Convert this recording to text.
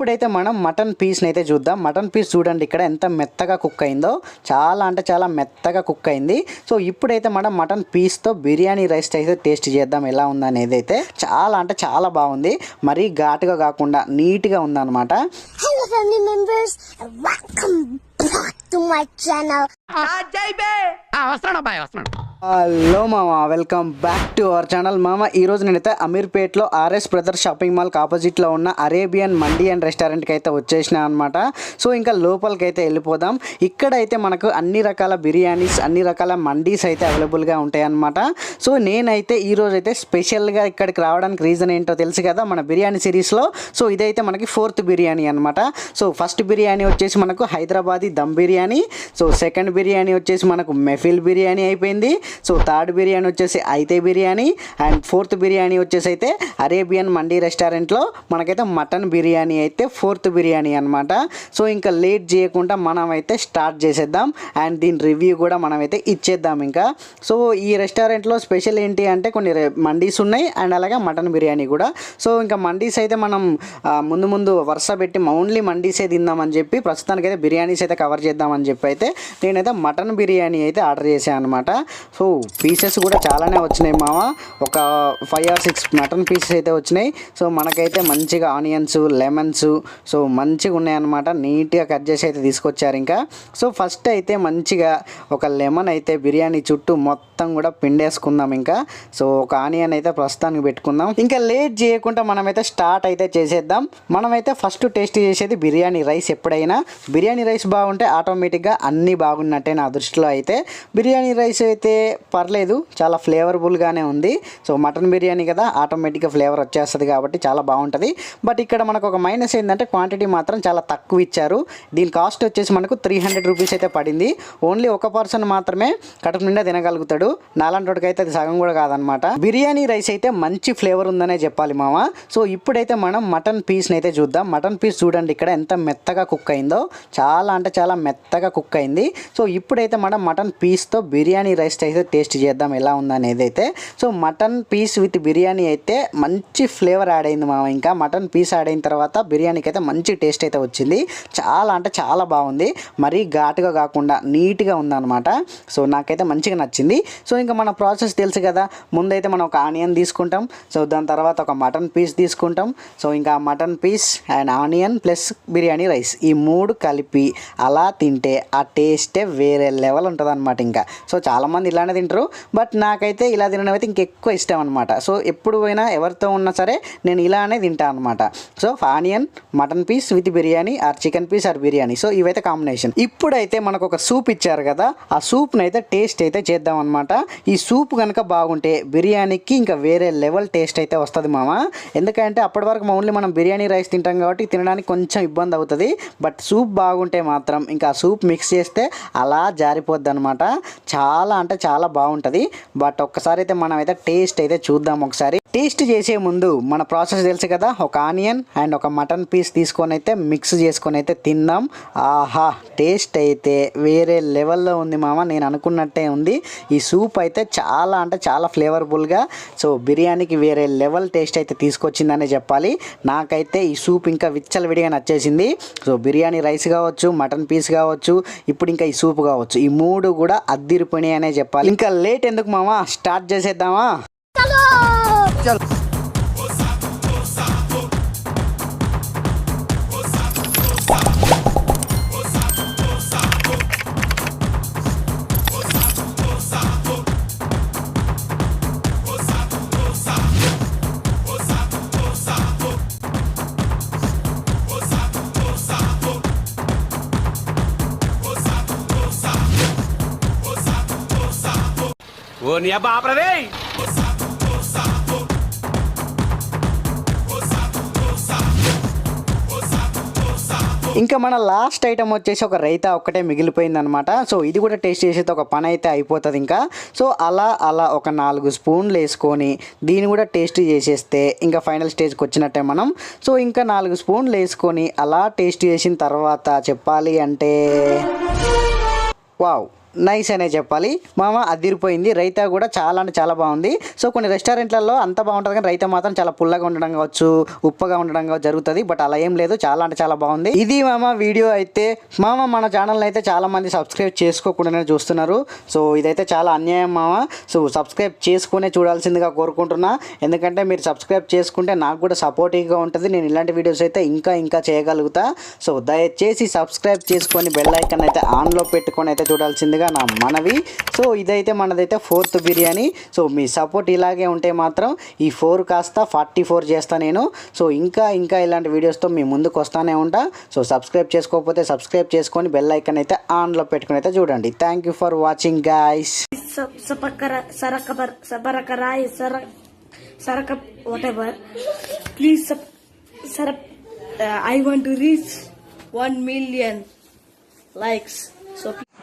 ఇప్పుడైతే మనం మటన్ పీస్ని అయితే చూద్దాం. మటన్ పీస్ చూడండి ఇక్కడ ఎంత మెత్తగా కుక్ అయిందో. చాలా అంటే చాలా మెత్తగా కుక్ అయింది. సో ఇప్పుడైతే మనం మటన్ పీస్తో బిర్యానీ రైస్ అయితే టేస్ట్ చేద్దాం ఎలా ఉందనేది అయితే చాలా అంటే చాలా బాగుంది. మరీ ఘాటుగా కాకుండా నీట్గా ఉందన్నమాట. Hello హలో మామ welcome back to our channel. మామ ఈరోజు నేనైతే అమీర్పేట్లో ఆర్ఎస్ బ్రదర్ షాపింగ్ మాల్కి ఆపోజిట్లో ఉన్న అరేబియన్ మండి అండ్ రెస్టారెంట్కి అయితే వచ్చేసిన అనమాట సో ఇంకా లోపలికి అయితే వెళ్ళిపోదాం. ఇక్కడైతే మనకు అన్ని రకాల బిర్యానీస్ అన్ని రకాల మండీస్ అయితే అవైలబుల్గా ఉంటాయన్నమాట సో నేనైతే ఈరోజు అయితే స్పెషల్గా ఇక్కడికి రావడానికి రీజన్ ఏంటో తెలుసు కదా మన బిర్యానీ సిరీస్లో. సో ఇదైతే మనకి ఫోర్త్ బిర్యానీ అనమాట సో ఫస్ట్ బిర్యానీ వచ్చేసి మనకు హైదరాబాదీ దమ్ బిర్యానీ. సో సెకండ్ బిర్యానీ వచ్చేసి మనకు మెఫిల్ బిర్యానీ అయిపోయింది. సో థర్డ్ బిర్యానీ వచ్చేసి అయితే బిర్యానీ అండ్ ఫోర్త్ బిర్యానీ వచ్చేసి అయితే అరేబియన్ మండీ రెస్టారెంట్లో మనకైతే మటన్ బిర్యానీ అయితే ఫోర్త్ బిర్యానీ అనమాట సో ఇంకా లేట్ చేయకుండా మనం అయితే స్టార్ట్ చేసేద్దాం అండ్ దీని రివ్యూ కూడా మనం అయితే ఇచ్చేద్దాం ఇంకా. సో ఈ రెస్టారెంట్లో స్పెషల్ ఏంటి అంటే కొన్ని రె- మండీస్ ఉన్నాయి అండ్ అలాగే మటన్ బిర్యానీ కూడా. సో ఇంకా మండీస్ అయితే మనం ముందు ముందు వరుస పెట్టి ఓన్లీ మండీసే తిందామని చెప్పి ప్రస్తుతానికి అయితే బిర్యానీస్ అయితే కవర్ చేద్దామని చెప్పి అయితే నేనైతే మటన్ బిర్యానీ అయితే ఆర్డర్ చేశాను అనమాట సో పీసెస్ కూడా చాలానే వచ్చినాయి మామ ఒక five or six mutton pieces అయితే వచ్చినాయి. సో మనకైతే మంచిగా ఆనియన్స్ లెమన్స్ సో మంచిగా ఉన్నాయన్నమాట. నీట్గా కట్ చేసి అయితే తీసుకొచ్చారు ఇంకా. సో ఫస్ట్ అయితే మంచిగా ఒక లెమన్ అయితే బిర్యానీ చుట్టూ మొత్తం మొత్తం కూడా పిండేసుకుందాం ఇంకా. సో ఒక ఆనియన్ అయితే ప్రస్తుతానికి పెట్టుకుందాం. ఇంకా లేట్ చేయకుండా మనమైతే స్టార్ట్ అయితే చేసేద్దాం. మనమైతే ఫస్ట్ టేస్ట్ చేసేది బిర్యానీ రైస్ ఎప్పుడైనా. బిర్యానీ రైస్ బాగుంటే ఆటోమేటిక్గా అన్నీ బాగున్నట్టే నా దృష్టిలో అయితే. బిర్యానీ రైస్ అయితే పర్లేదు చాలా ఫ్లేవర్ఫుల్గానే ఉంది. సో మటన్ బిర్యానీ కదా ఆటోమేటిక్గా ఫ్లేవర్ వచ్చేస్తుంది కాబట్టి చాలా బాగుంటుంది. బట్ ఇక్కడ మనకు ఒక మైనస్ ఏంటంటే క్వాంటిటీ మాత్రం చాలా తక్కువ ఇచ్చారు. దీని కాస్ట్ వచ్చేసి మనకు త్రీ హండ్రెడ్ రూపీస్ అయితే పడింది. ఓన్లీ ఒక పర్సన్ మాత్రమే కడుపు నిండా తినగలుగుతాడు. నాలంటోడికి అయితే అది సగం కూడా కాదనమాట బిర్యానీ రైస్ అయితే మంచి ఫ్లేవర్ ఉందనే చెప్పాలి మామ. సో ఇప్పుడైతే మనం మటన్ పీస్ని అయితే చూద్దాం. మటన్ పీస్ చూడండి ఇక్కడ ఎంత మెత్తగా కుక్ అయిందో. చాలా అంటే చాలా మెత్తగా కుక్ అయింది. సో ఇప్పుడైతే మనం మటన్ పీస్తో బిర్యానీ రైస్ అయితే టేస్ట్ చేద్దాం ఎలా ఉందనేది అయితే. So mutton piece with biryani అయితే మంచి ఫ్లేవర్ యాడ్ అయింది మామ ఇంకా. మటన్ పీస్ యాడ్ అయిన తర్వాత బిర్యానీకి అయితే మంచి టేస్ట్ అయితే వచ్చింది. చాలా అంటే చాలా బాగుంది. మరీ ఘాటుగా కాకుండా నీట్గా ఉందన్నమాట. సో నాకైతే మంచిగా నచ్చింది. సో ఇంకా మన ప్రాసెస్ తెలుసు కదా. ముందైతే మనం ఒక ఆనియన్ తీసుకుంటాం. సో దాని తర్వాత ఒక మటన్ పీస్ తీసుకుంటాం. సో ఇంకా mutton piece and onion plus biryani rice ఈ మూడు కలిపి అలా తింటే ఆ టేస్టే వేరే లెవెల్ ఉంటుంది అనమాట ఇంకా. సో చాలామంది ఇలానే తింటారు. బట్ నాకైతే ఇలా తినడం అయితే ఇంకెక్కువ ఇష్టం అనమాట సో ఎప్పుడు పోయినా ఎవరితో ఉన్నా సరే నేను ఇలానే తింటాను అనమాట so onion mutton piece with biryani or chicken piece or biryani. So ఇవైతే కాంబినేషన్. ఇప్పుడైతే మనకు ఒక సూప్ ఇచ్చారు కదా. ఆ సూప్ని అయితే టేస్ట్ అయితే చేద్దాం అనమాట ఈ సూప్ కనుక బాగుంటే బిర్యానీకి ఇంకా వేరే లెవెల్ టేస్ట్ అయితే వస్తుంది మామ ఎందుకంటే అప్పటి వరకు ఓన్లీ మనం బిర్యానీ రైస్ తింటాం కాబట్టి తినడానికి కొంచెం ఇబ్బంది అవుతుంది. బట్ సూప్ బాగుంటే మాత్రం ఇంకా సూప్ మిక్స్ చేస్తే అలా జారిపోద్ది అనమాట చాలా అంటే చాలా బాగుంటుంది. బట్ ఒక్కసారి అయితే మనం అయితే టేస్ట్ అయితే చూద్దాం ఒకసారి. టేస్ట్ చేసే ముందు మన ప్రాసెస్ తెలుసు కదా ఒక ఆనియన్ అండ్ ఒక మటన్ పీస్ తీసుకొని అయితే మిక్స్ చేసుకొని అయితే తిందాం. ఆహా టేస్ట్ అయితే వేరే లెవెల్లో ఉంది మామ నేను అనుకున్నట్టే ఉంది. ఈ సూప్ అయితే చాలా అంటే చాలా ఫ్లేవర్ఫుల్గా సో బిర్యానీకి వేరే లెవెల్ టేస్ట్ అయితే తీసుకొచ్చిందనే చెప్పాలి. నాకైతే ఈ సూప్ ఇంకా విచ్చలవిడిగా నచ్చేసింది. సో బిర్యానీ రైస్ కావచ్చు మటన్ పీస్ కావచ్చు ఇప్పుడు ఇంకా ఈ సూప్ కావచ్చు. ఈ మూడు కూడా అద్దిరిపోయినాయి అనే చెప్పాలి. ఇంకా లేట్ ఎందుకు మామ? స్టార్ట్ చేసేద్దామా? చలో! ఓ అబ్బా ఆపరదే ఇంకా మన లాస్ట్ ఐటమ్ వచ్చేసి ఒక రైతా ఒక్కటే మిగిలిపోయిందనమాట సో ఇది కూడా టేస్ట్ చేసేది ఒక పని అయితే అయిపోతుంది ఇంకా. సో అలా అలా ఒక నాలుగు స్పూన్లు వేసుకొని దీన్ని కూడా టేస్ట్ చేసేస్తే ఇంకా ఫైనల్ స్టేజ్కి వచ్చినట్టే మనం. సో ఇంకా నాలుగు స్పూన్లు వేసుకొని అలా టేస్ట్ చేసిన తర్వాత చెప్పాలి అంటే వావ్. నైస్ అనే చెప్పాలి. మామ అదిరిపోయింది రైతా కూడా చాలా అంటే చాలా బాగుంది. సో కొన్ని రెస్టారెంట్లలో అంత బాగుంటుంది కానీ రైతా మాత్రం చాలా పుల్లగా ఉండడం కావచ్చు ఉప్పగా ఉండడం జరుగుతుంది. బట్ అలా ఏం లేదు. చాలా అంటే చాలా బాగుంది. ఇది మామ వీడియో అయితే మామ మన ఛానల్ అయితే చాలా మంది సబ్స్క్రైబ్ చేసుకోకుండానే చూస్తున్నారు. సో ఇదైతే చాలా అన్యాయం మామ. సో సబ్స్క్రైబ్ చేసుకునే చూడాల్సిందిగా కోరుకుంటున్నా. ఎందుకంటే మీరు సబ్స్క్రైబ్ చేసుకుంటే నాకు కూడా సపోర్టివ్గా ఉంటుంది. నేను ఇలాంటి వీడియోస్ అయితే ఇంకా ఇంకా చేయగలుగుతా. సో దయచేసి సబ్స్క్రైబ్ చేసుకొని బెల్ ఐకన్ అయితే ఆన్లో పెట్టుకొని అయితే చూడాల్సిందిగా నా మనవి. సో ఇదైతే మనదైతే ఫోర్త్ బిర్యానీ. సో మీ సపోర్ట్ ఇలాగే ఉంటే మాత్రం ఈ ఫోర్ కాస్త ఫార్టీ ఫోర్ చేస్తా నేను. సో ఇంకా ఇంకా ఇలాంటి వీడియోస్తో మీ ముందుకు వస్తానే ఉంటా. సో సబ్స్క్రైబ్ చేసుకోకపోతే సబ్స్క్రైబ్ చేసుకొని బెల్ ఐకన్ అయితే ఆన్లో పెట్టుకుని అయితే చూడండి. Thank you for watching guys Sa- sapakara, sarakapar, sabarakarai, sarak, sarakap, whatever. Please, sub, sarap, uh, I want to reach 1 million likes.